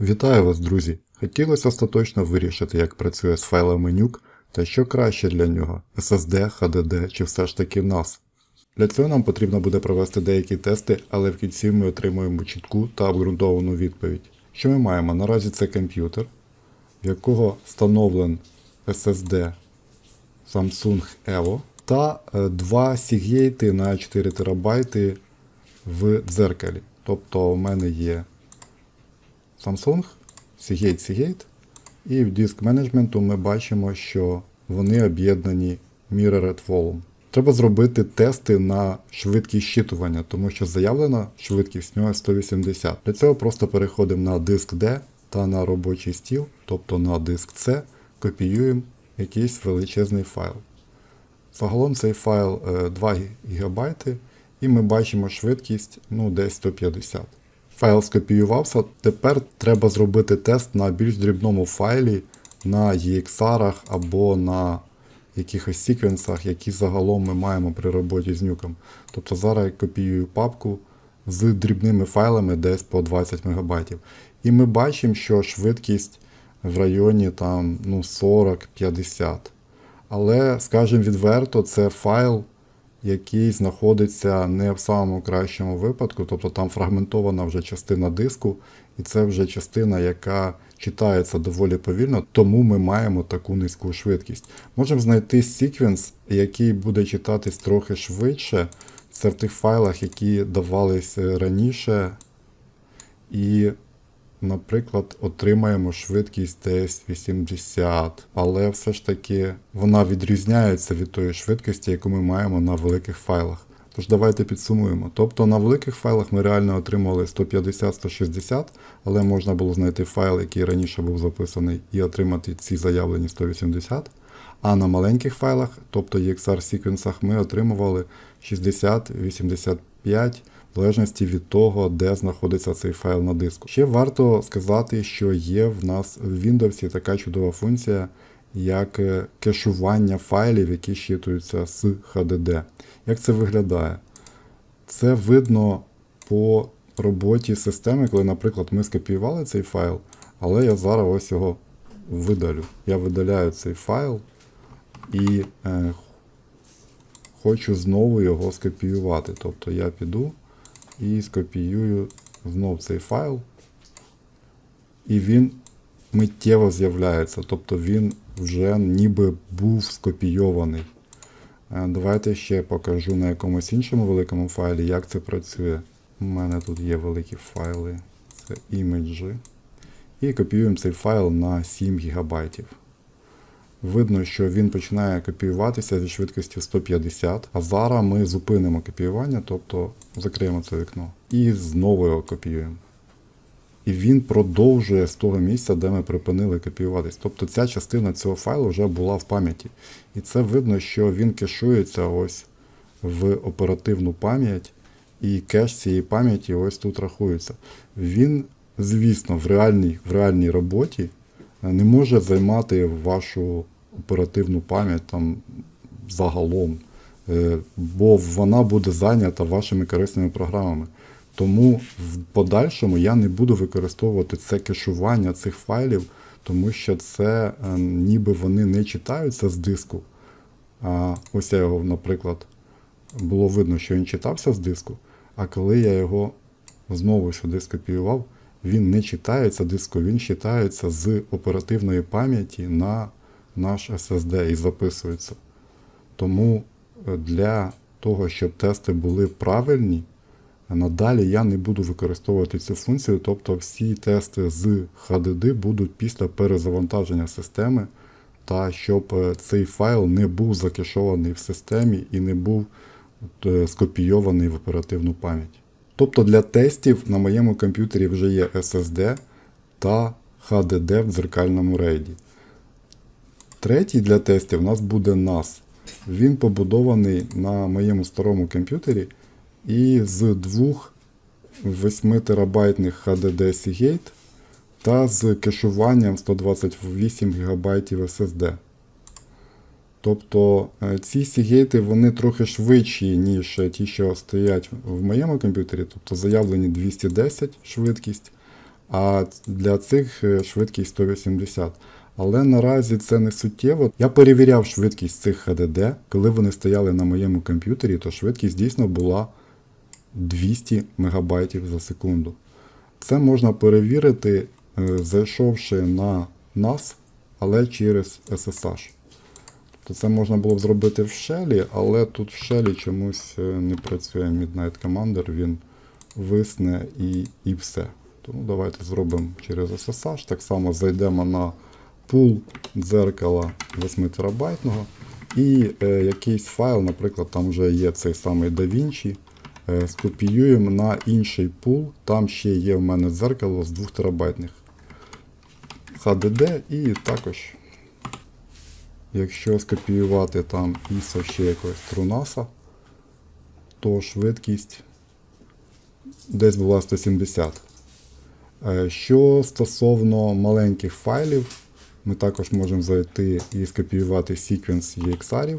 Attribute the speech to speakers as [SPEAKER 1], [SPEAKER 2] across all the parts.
[SPEAKER 1] Вітаю вас, друзі! Хотілося остаточно вирішити, як працює з файлами NUC та що краще для нього SSD, HDD чи все ж таки NAS. Для цього нам потрібно буде провести деякі тести, але в кінці ми отримуємо чітку та обґрунтовану відповідь. Що ми маємо? Наразі це комп'ютер, в якого встановлен SSD Samsung Evo та е, два Seagate на 4 ТБ в дзеркалі. Тобто у мене є Samsung, Seagate Seagate, і в диск менеджменту ми бачимо, що вони об'єднані Mirrored Volume. Треба зробити тести на швидкість щитування, тому що заявлена швидкість в нього 180. Для цього просто переходимо на диск D та на робочий стіл, тобто на диск C, копіюємо якийсь величезний файл. Загалом цей файл е, 2 ГБ, і ми бачимо швидкість ну, десь 150. Файл скопіювався. Тепер треба зробити тест на більш дрібному файлі на EXR або на якихось секвенсах, які загалом ми маємо при роботі з нюком. Тобто зараз я копіюю папку з дрібними файлами десь по 20 МБ. І ми бачимо, що швидкість в районі ну, 40-50. Але, скажімо відверто, це файл, який знаходиться не в самому кращому випадку, тобто там фрагментована вже частина диску, і це вже частина, яка читається доволі повільно, тому ми маємо таку низьку швидкість. Можемо знайти секвенс, який буде читатись трохи швидше. Це в тих файлах, які давались раніше. І наприклад, отримаємо швидкість десь 80, але все ж таки вона відрізняється від тої швидкості, яку ми маємо на великих файлах. Тож давайте підсумуємо. Тобто на великих файлах ми реально отримали 150-160, але можна було знайти файл, який раніше був записаний, і отримати ці заявлені 180. А на маленьких файлах, тобто EXR секвенсах, ми отримували 60-85 в залежності від того, де знаходиться цей файл на диску. Ще варто сказати, що є в нас в Windows така чудова функція, як е, кешування файлів, які щитуються з HDD. Як це виглядає? Це видно по роботі системи, коли, наприклад, ми скопіювали цей файл, але я зараз ось його видалю. Я видаляю цей файл і е, хочу знову його скопіювати. Тобто я піду і скопіюю знов цей файл, і він миттєво з'являється. Тобто він вже ніби був скопійований. Е, Давайте ще покажу на якомусь іншому великому файлі, як це працює. У мене тут є великі файли, це імеджі. І копіюємо цей файл на 7 ГБ. Видно, що він починає копіюватися зі швидкістю 150, а зараз ми зупинимо копіювання, тобто закриємо це вікно. І знову його копіюємо. І він продовжує з того місця, де ми припинили копіюватись. Тобто ця частина цього файлу вже була в пам'яті. І це видно, що він кешується ось в оперативну пам'ять, і кеш цієї пам'яті ось тут рахується. Він, звісно, в реальній, в реальній роботі не може займати вашу оперативну пам'ять там загалом, е, бо вона буде зайнята вашими корисними програмами. Тому в подальшому я не буду використовувати це кешування цих файлів, тому що це е, ніби вони не читаються з диску. А ось я його, наприклад, було видно, що він читався з диску, а коли я його знову сюди скопіював, він не читається диску, він читається з оперативної пам'яті на наш SSD і записується. Тому е, для того, щоб тести були правильні, надалі я не буду використовувати цю функцію, тобто всі тести з HDD будуть після перезавантаження системи, та щоб е, цей файл не був закешований в системі і не був е, скопійований в оперативну пам'ять. Тобто для тестів на моєму комп'ютері вже є SSD та HDD в дзеркальному рейді. Третій для тестів у нас буде NAS. Він побудований на моєму старому комп'ютері і з двох 8 терабайтних HDD Seagate та з кешуванням 128 ГБ SSD. Тобто е, ці Seagate вони трохи швидші, ніж ті, що стоять в моєму комп'ютері, тобто заявлені 210 швидкість, а для цих е, швидкість 180. Але наразі це не суттєво. Я перевіряв швидкість цих HDD, коли вони стояли на моєму комп'ютері, то швидкість дійсно була 200 МБ за секунду. Це можна перевірити, е, зайшовши на NAS, але через SSH. Тобто це можна було б зробити в Shell, але тут в Shell чомусь е, не працює Midnight Commander, він висне і, і все. Тому давайте зробимо через SSH. Так само зайдемо на пул дзеркала 8 терабайтного і е, якийсь файл, наприклад, там вже є цей самий DaVinci, е, скопіюємо на інший пул, там ще є в мене дзеркало з 2 терабайтних HDD і також, якщо скопіювати там ISO ще якогось трунаса, то швидкість десь була 170. Е, Що стосовно маленьких файлів, ми також можемо зайти і скопіювати секвенс EXR.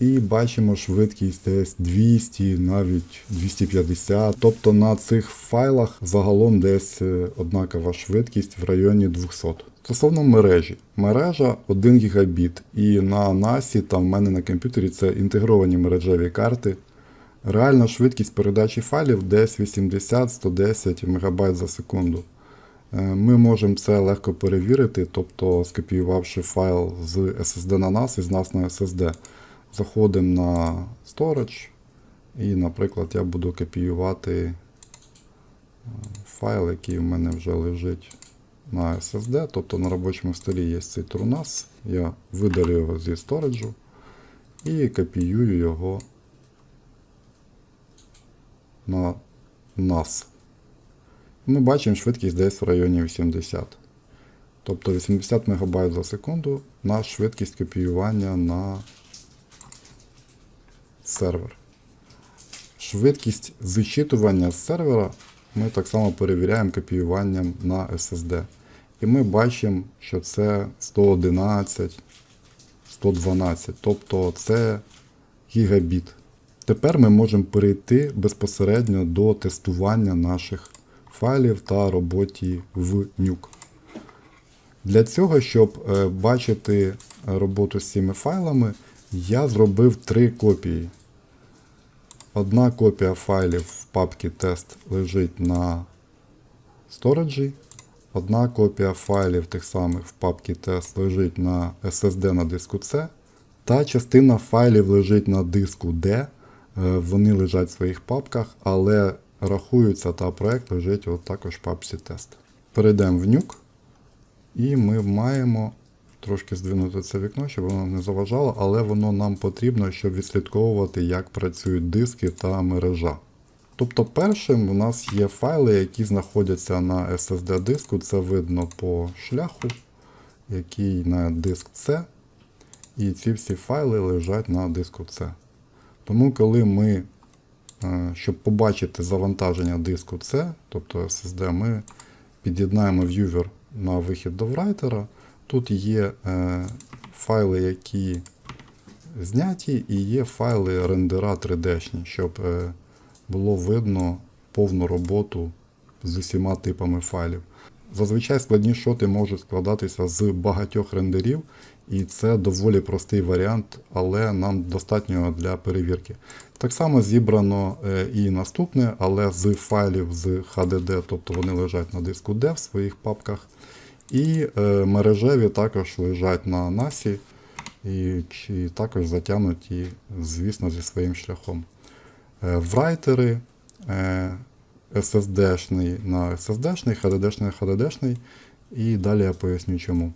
[SPEAKER 1] І бачимо швидкість десь 200, навіть 250. Тобто на цих файлах загалом десь е, однакова швидкість в районі 200. Стосовно мережі. Мережа 1 гігабіт. І на NAS, там в мене на комп'ютері це інтегровані мережеві карти. Реальна швидкість передачі файлів десь 80-110 МБ за секунду. Е, Ми можемо це легко перевірити, тобто скопіювавши файл з SSD на NAS і з NAS на SSD. Заходимо на Storage і, наприклад, я буду копіювати е, файл, який в мене вже лежить на SSD, тобто на робочому столі є цей TrueNAS. Я видалю його зі сториджу і копіюю його на NAS. Ми бачимо швидкість десь в районі 80. Тобто 80 МБ за секунду на швидкість копіювання на сервер. Швидкість зчитування з сервера ми так само перевіряємо копіюванням на SSD. І ми бачимо, що це 111, 112, тобто це гігабіт. Тепер ми можемо перейти безпосередньо до тестування наших файлів та роботі в нюк. Для цього, щоб е, бачити роботу з цими файлами, я зробив три копії. Одна копія файлів в папці тест лежить на сториджі. Одна копія файлів тих самих в папці тест лежить на SSD на диску C. Та частина файлів лежить на диску D. Е, Вони лежать в своїх папках, але рахуються та проект лежить от також в папці тест. Перейдемо в нюк. І ми маємо трошки здвинути це вікно, щоб воно не заважало, але воно нам потрібно, щоб відслідковувати, як працюють диски та мережа. Тобто, першим у нас є файли, які знаходяться на SSD диску. Це видно по шляху, який на диск C. І ці всі файли лежать на диску C. Тому, коли ми, щоб побачити завантаження диску C, тобто SSD, ми під'єднаємо в'ювер на вихід до врайтера. Тут є е, файли, які зняті, і є файли рендера 3D, щоб е, було видно повну роботу з усіма типами файлів. Зазвичай складні шоти можуть складатися з багатьох рендерів, і це доволі простий варіант, але нам достатньо для перевірки. Так само зібрано е, і наступне, але з файлів з HDD, тобто вони лежать на диску D в своїх папках. І е, мережеві також лежать на NAS і, чи також затягнуті, звісно, зі своїм шляхом. Е, врайтери SSD-шний на SSD-шний, HDD-шний на HDD-шний, і далі я поясню чому.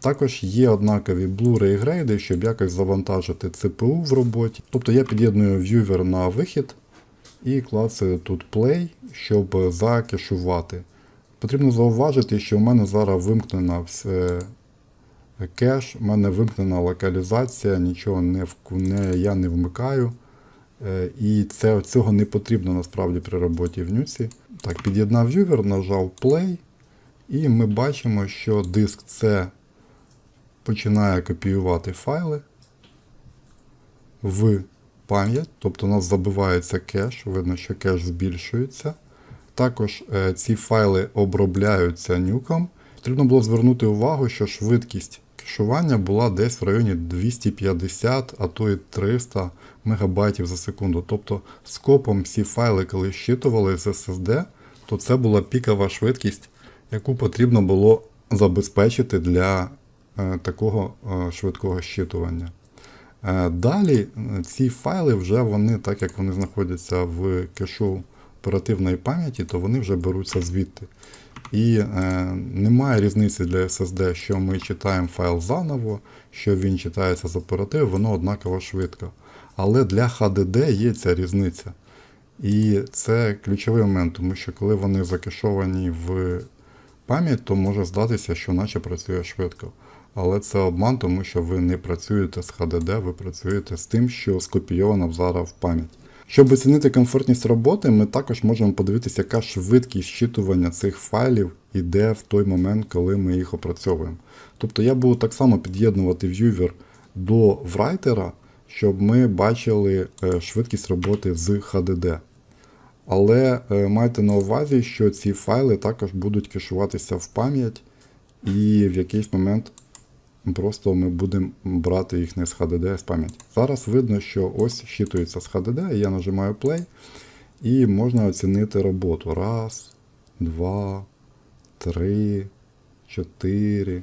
[SPEAKER 1] Також є однакові Blu-ray грейди, щоб якось завантажити CPU в роботі. Тобто я під'єдную в'ювер на вихід і клацаю тут Play, щоб закешувати. Потрібно зауважити, що в мене зараз вимкнена все кеш, в мене вимкнена локалізація, нічого не, не, я не вмикаю. Е, І це, цього не потрібно насправді при роботі в нюці. Так, під'єднав в'ювер, нажав Play, і ми бачимо, що диск C починає копіювати файли в пам'ять, тобто у нас забивається кеш, видно, що кеш збільшується. Також е, ці файли обробляються нюком. Потрібно було звернути увагу, що швидкість кешування була десь в районі 250, а то і 300 МБ за секунду. Тобто скопом всі файли, коли щитували з SSD, то це була пікова швидкість, яку потрібно було забезпечити для е, такого е, швидкого щитування. Е, Далі ці файли вже вони, так як вони знаходяться в кешу оперативної пам'яті, то вони вже беруться звідти. І е, немає різниці для SSD, що ми читаємо файл заново, що він читається з оперативи, воно однаково швидко. Але для HDD є ця різниця. І це ключовий момент, тому що коли вони закешовані в пам'ять, то може здатися, що наче працює швидко. Але це обман, тому що ви не працюєте з HDD, ви працюєте з тим, що скопійовано зараз в пам'ять. Щоб оцінити комфортність роботи, ми також можемо подивитися, яка швидкість щитування цих файлів іде в той момент, коли ми їх опрацьовуємо. Тобто я буду так само під'єднувати в'ювер до врайтера, щоб ми бачили е, швидкість роботи з HDD. Але е, майте на увазі, що ці файли також будуть кешуватися в пам'ять, і в якийсь момент просто ми будемо брати їх не з HDD, а з пам'яті. Зараз видно, що ось щитується з HDD, я нажимаю play, і можна оцінити роботу. Раз, два, три, чотири,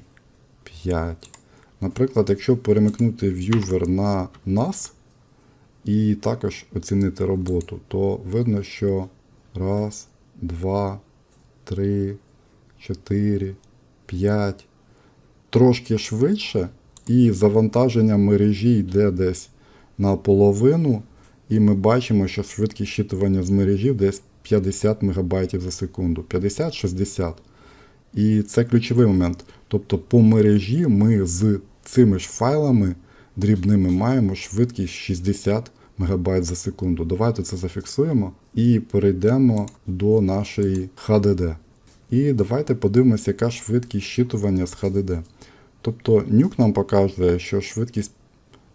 [SPEAKER 1] п'ять. Наприклад, якщо перемикнути в'ювер на NAS і також оцінити роботу, то видно, що раз, два, три, чотири, п'ять. Трошки швидше, і завантаження мережі йде десь наполовину, і ми бачимо, що швидкість щитування з мережі десь 50 МБ за секунду. 50-60. І це ключовий момент. Тобто по мережі ми з цими ж файлами дрібними маємо швидкість 60 МБ за секунду. Давайте це зафіксуємо і перейдемо до нашої HDD. І давайте подивимося, яка швидкість щитування з HDD. Тобто нюк нам показує, що швидкість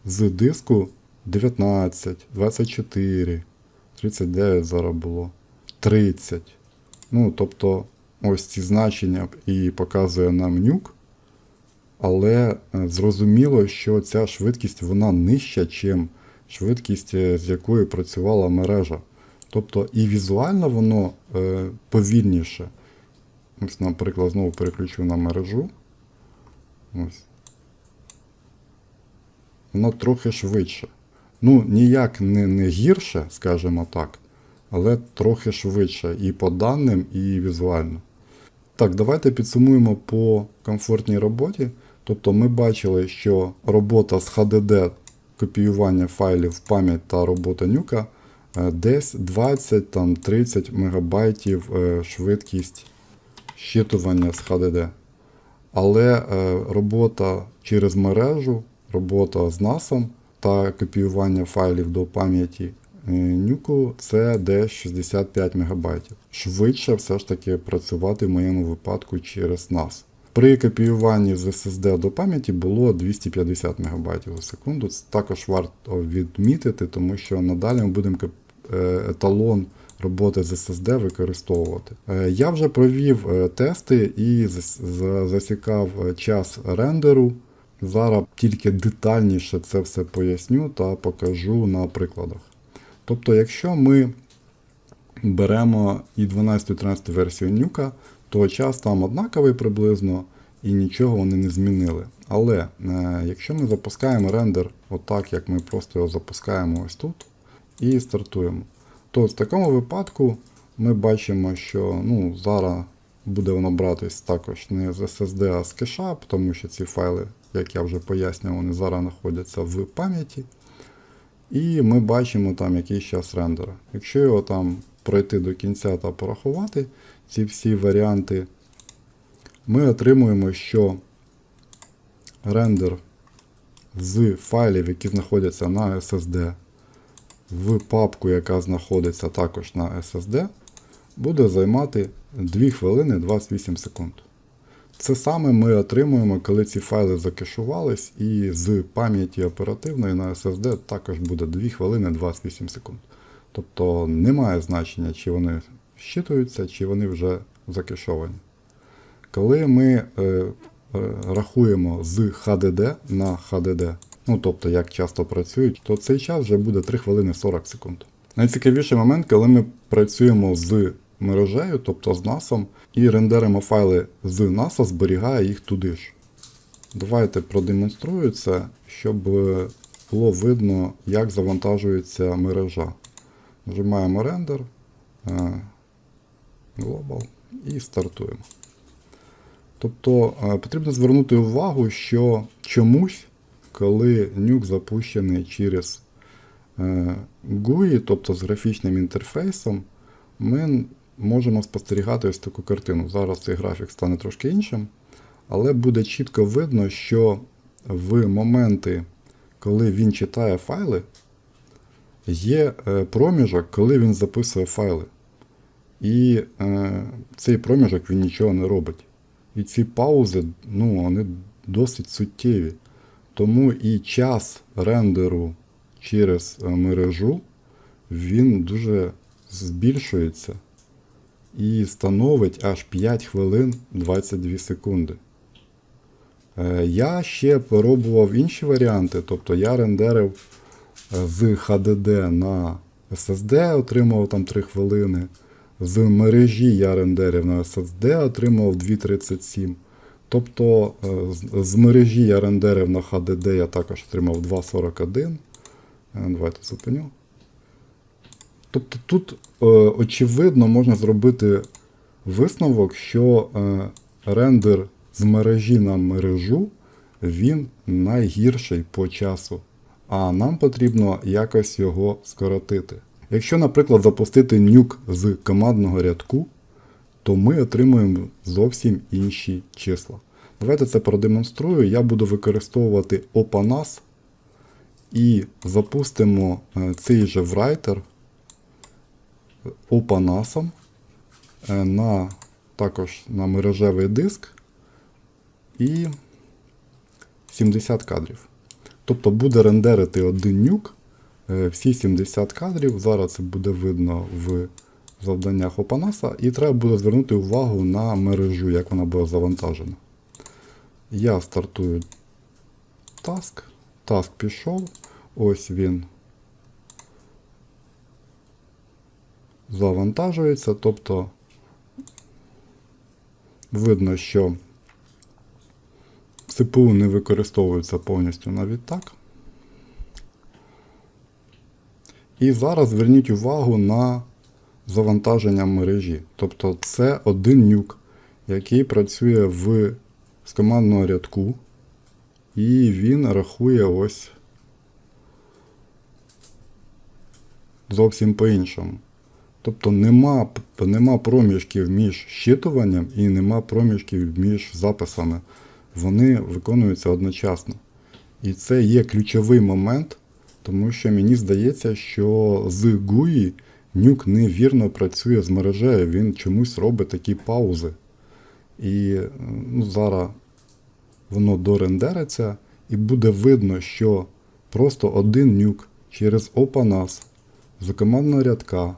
[SPEAKER 1] з диску 19, 24, 39 зараз було, 30. Ну, тобто, ось ці значення і показує нам нюк. Але е, зрозуміло, що ця швидкість вона нижча, ніж швидкість, е, з якою працювала мережа. Тобто і візуально воно е, повільніше. Ось, наприклад, знову переключу на мережу. Ось. Воно трохи швидше. Ну, ніяк не, не гірше, скажімо так, але трохи швидше і по даним, і візуально. Так, давайте підсумуємо по комфортній роботі. Тобто ми бачили, що робота з HDD, копіювання файлів в пам'ять та робота нюка е, десь 20-30 МБ е, швидкість щитування з HDD. Але е, робота через мережу, робота з NAS та копіювання файлів до пам'яті е, нюку це десь 65 МБ. Швидше все ж таки працювати в моєму випадку через NAS. При копіюванні з SSD до пам'яті було 250 МБ за секунду. Це також варто відмітити, тому що надалі ми будемо е, еталон роботи з SSD використовувати. Е, Я вже провів е, тести і засікав е, час рендеру. Зараз тільки детальніше це все поясню та покажу на прикладах. Тобто, якщо ми беремо і 12-13 версію нюка, то час там однаковий приблизно і нічого вони не змінили. Але е, якщо ми запускаємо рендер отак, як ми просто його запускаємо ось тут, і стартуємо, то в такому випадку ми бачимо, що ну, зараз буде воно братись також не з SSD, а з кеша, тому що ці файли, як я вже пояснював, вони зараз знаходяться в пам'яті. І ми бачимо там якийсь час рендера. Якщо його там пройти до кінця та порахувати ці всі варіанти, ми отримуємо, що рендер з файлів, які знаходяться на SSD, в папку, яка знаходиться також на SSD, буде займати 2 хвилини 28 секунд. Це саме ми отримуємо, коли ці файли закешувались, і з пам'яті оперативної на SSD також буде 2 хвилини 28 секунд. Тобто немає значення, чи вони щитуються, чи вони вже закешовані. Коли ми е, е, рахуємо з HDD на HDD, ну тобто як часто працюють, то цей час вже буде 3 хвилини 40 секунд. Найцікавіший момент, коли ми працюємо з мережею, тобто з NAS, і рендеримо файли з NAS, зберігає їх туди ж. Давайте продемонструю це, щоб було видно, як завантажується мережа. Нажимаємо рендер, е, Global і стартуємо. Тобто е, потрібно звернути увагу, що чомусь, коли нюк запущений через е, GUI, тобто з графічним інтерфейсом, ми можемо спостерігати ось таку картину. Зараз цей графік стане трошки іншим, але буде чітко видно, що в моменти, коли він читає файли, є е, проміжок, коли він записує файли. І е, цей проміжок він нічого не робить. І ці паузи, ну, вони досить суттєві. Тому і час рендеру через е, мережу він дуже збільшується і становить аж 5 хвилин 22 секунди. Е, Я ще пробував інші варіанти, тобто я рендерив е, з HDD на SSD, отримував там 3 хвилини. З мережі я рендерив на SSD, отримав 2.37. Тобто е, з- мережі я рендерив на HDD, я також отримав 2.41. Е, Давайте зупиню. Тобто тут е, очевидно можна зробити висновок, що рендер з мережі на мережу він найгірший по часу. А нам потрібно якось його скоротити. Якщо, наприклад, запустити нюк з командного рядку, то ми отримуємо зовсім інші числа. Давайте це продемонструю. Я буду використовувати OpenAS і запустимо е, цей же writer OpenAS е, на, також на мережевий диск і 70 кадрів. Тобто буде рендерити один нюк, е, всі 70 кадрів. Зараз це буде видно в завданнях OpenAS, і треба буде звернути увагу на мережу, як вона буде завантажена. Я стартую таск. Таск пішов. Ось він завантажується. Тобто видно, що ЦПУ не використовується повністю навіть так. І зараз зверніть увагу на завантаження мережі. Тобто це один нюк, який працює в, з командного рядку, і він рахує ось зовсім по-іншому. Тобто нема, нема проміжків між щитуванням і нема проміжків між записами. Вони виконуються одночасно. І це є ключовий момент, тому що мені здається, що з GUI нюк невірно працює з мережею, він чомусь робить такі паузи. І ну, зараз воно дорендериться, і буде видно, що просто один нюк через OpenAS з командного рядка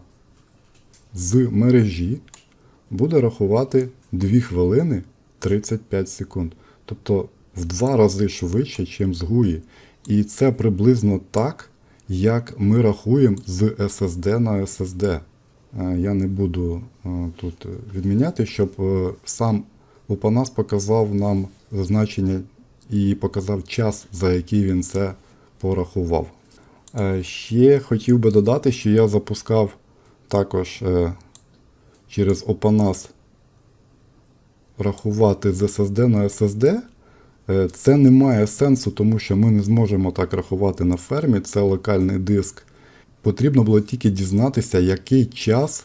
[SPEAKER 1] з мережі буде рахувати 2 хвилини 35 секунд. Тобто в два рази швидше, ніж з GUI. І це приблизно так, як ми рахуємо з SSD на SSD. Е, Я не буду е, тут відміняти, щоб е, сам OpenAS показав нам значення і показав час, за який він це порахував. Ще хотів би додати, що я запускав також через OpenAS рахувати з SSD на SSD. Е, Це не має сенсу, тому що ми не зможемо так рахувати на фермі, це локальний диск. Потрібно було тільки дізнатися, який час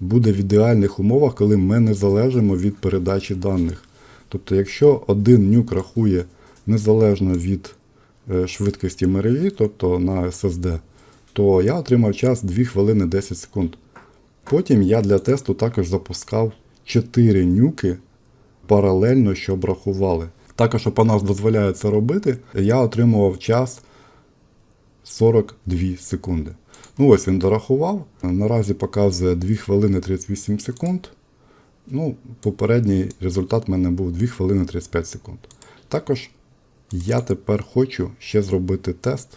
[SPEAKER 1] буде в ідеальних умовах, коли ми не залежимо від передачі даних. Тобто, якщо один нюк рахує незалежно від е, швидкості мережі, тобто на SSD, то я отримав час 2 хвилини 10 секунд. Потім я для тесту також запускав 4 нюки паралельно, щоб рахували. Також OpenAS дозволяє це робити. Я отримував час 42 секунди. Ну ось він дорахував. Наразі показує 2 хвилини 38 секунд. Ну, попередній результат в мене був 2 хвилини 35 секунд. Також я тепер хочу ще зробити тест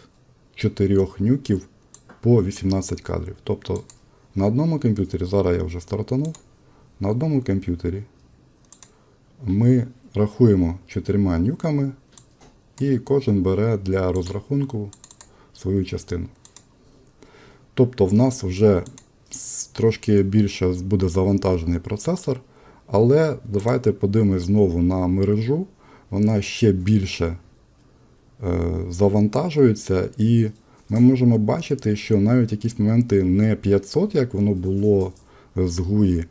[SPEAKER 1] 4 нюків по 18 кадрів. Тобто на одному комп'ютері, зараз я вже стартанув, на одному комп'ютері ми рахуємо чотирма нюками, і кожен бере для розрахунку свою частину. Тобто в нас вже трошки більше буде завантажений процесор, але давайте подивимось знову на мережу. Вона ще більше е, завантажується, і ми можемо бачити, що навіть якісь моменти не 500, як воно було з GUI,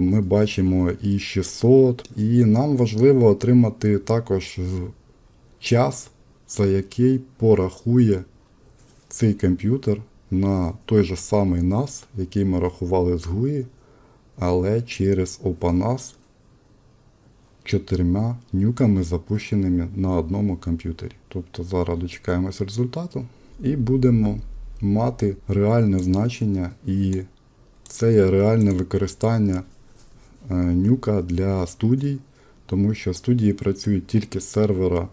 [SPEAKER 1] ми бачимо і 600. І нам важливо отримати також час, за який порахує цей комп'ютер на той же самий NAS, який ми рахували з GUI, але через OpenNAS чотирма нюками запущеними на одному комп'ютері. Тобто зараз дочекаємось результату і будемо мати реальне значення, і це є реальне використання е, нюка для студій, тому що студії працюють тільки з сервера,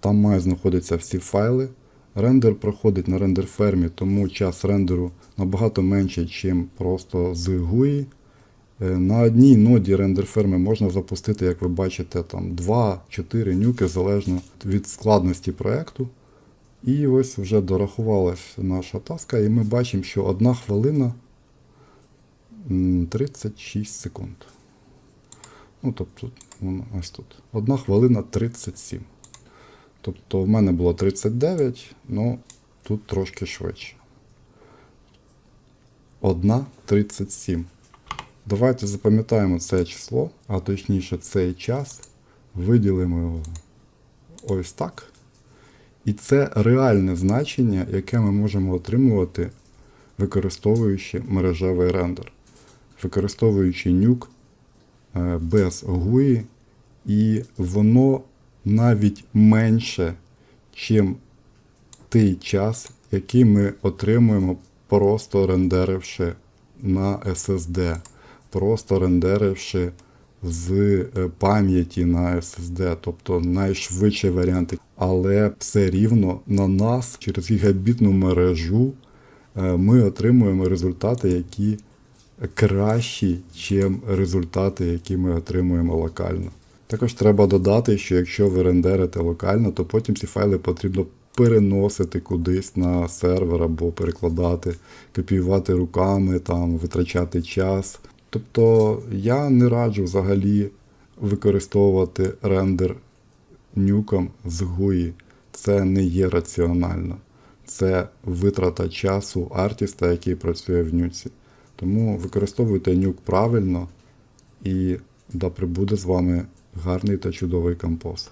[SPEAKER 1] там має знаходитися всі файли. Рендер проходить на рендер фермі, тому час рендеру набагато менше, ніж просто з GUI. Е, На одній ноді рендер ферми можна запустити, як ви бачите, там 2-4 нюки залежно від складності проєкту. І ось вже дорахувалась наша таска, і ми бачимо, що 1 хвилина 36 секунд. Ну, тобто, ось тут. 1 хвилина 37. Тобто в мене було 39, ну тут трошки швидше. 1.37. Давайте запам'ятаємо це число, а точніше цей час, виділимо його ось так. І це реальне значення, яке ми можемо отримувати, використовуючи мережевий рендер, використовуючи нюк е, без GUI, і воно навіть менше, чим той час, який ми отримуємо, просто рендеривши на SSD, просто рендеривши з е, пам'яті на SSD, тобто найшвидший варіант. Але все рівно на нас через гігабітну мережу е, ми отримуємо результати, які кращі, ніж результати, які ми отримуємо локально. Також треба додати, що якщо ви рендерите локально, то потім ці файли потрібно переносити кудись на сервер або перекладати, копіювати руками, там, витрачати час. Тобто я не раджу взагалі використовувати рендер нюком з GUI. Це не є раціонально. Це витрата часу артіста, який працює в нюці. Тому використовуйте нюк правильно і да прибуде з вами гарний та чудовий композ.